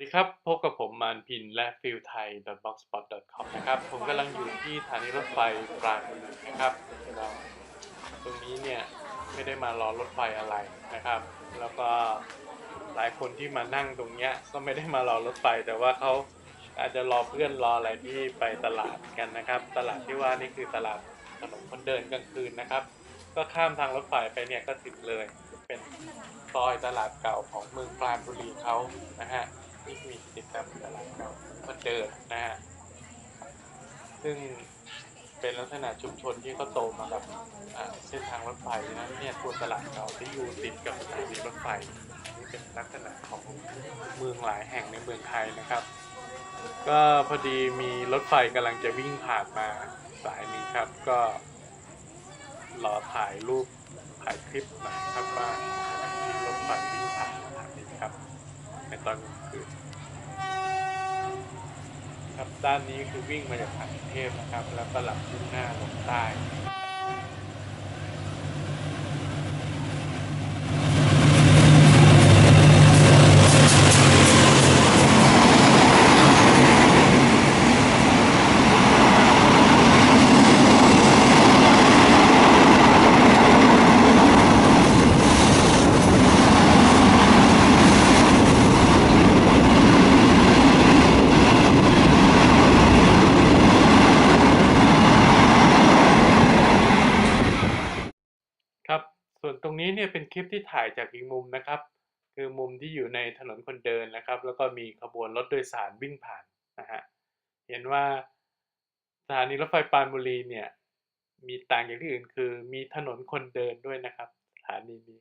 สวัสดีครับ พบกับผมมานพินและฟิลไทย .blogspot com นะครับ ผมกำลังอยู่ที่สถานีรถไฟปราณบุรีนะครับเราตรงนี้เนี่ย ไม่ได้มารอรถไฟอะไรนะครับ แล้วก็หลายคนที่มานั่งตรงเนี้ยก็ไม่ได้มารอรถไฟ แต่ว่าเขาอาจจะรอเพื่อนรออะไรที่ไปตลาดกันนะครับ ตลาดที่ว่านี่คือตลาดถนนคนเดินกลางคืนนะครับ ก็ข้ามทางรถไฟไปเนี่ยก็ถึงเลย เป็นซอยตลาดเก่าของเมืองปราณบุรีเขานะฮะ ที่มีติดกับตลาดเก่าคนเดินนะฮะซึ่งเป็นลักษณะชุมชนที่เขาโตมากับอ่าเส้นทางรถไฟนะเนี่ยตัวตลาดเก่าที่อยู่ติดกับสถานีรถไฟนี่เป็นลักษณะของเมืองหลายแห่งในเมืองไทยนะครับ ก็พอดีมีรถไฟกำลังจะวิ่งผ่านมาสายหนึ่งครับ ก็รอถ่ายรูปถ่ายคลิปหน่อยครับว่ามีรถไฟวิ่งผ่านสถานีครับ ในตอนกลางคืนครับด้านนี้คือวิ่งมาจากทางกรุงเทพนะครับ แล้วก็หลับมุ่งหน้าลงใต้ ครับ ส่วนตรงนี้เนี่ยเป็นคลิปที่ถ่ายจากอีกมุมนะครับ คือมุมที่อยู่ในถนนคนเดินนะครับ แล้วก็มีขบวนรถโดยสารวิ่งผ่านนะฮะเห็นว่าสถานีรถไฟปานบุรีเนี่ยมีต่างจากที่อื่นคือมีถนนคนเดินด้วยนะครับสถานีนี้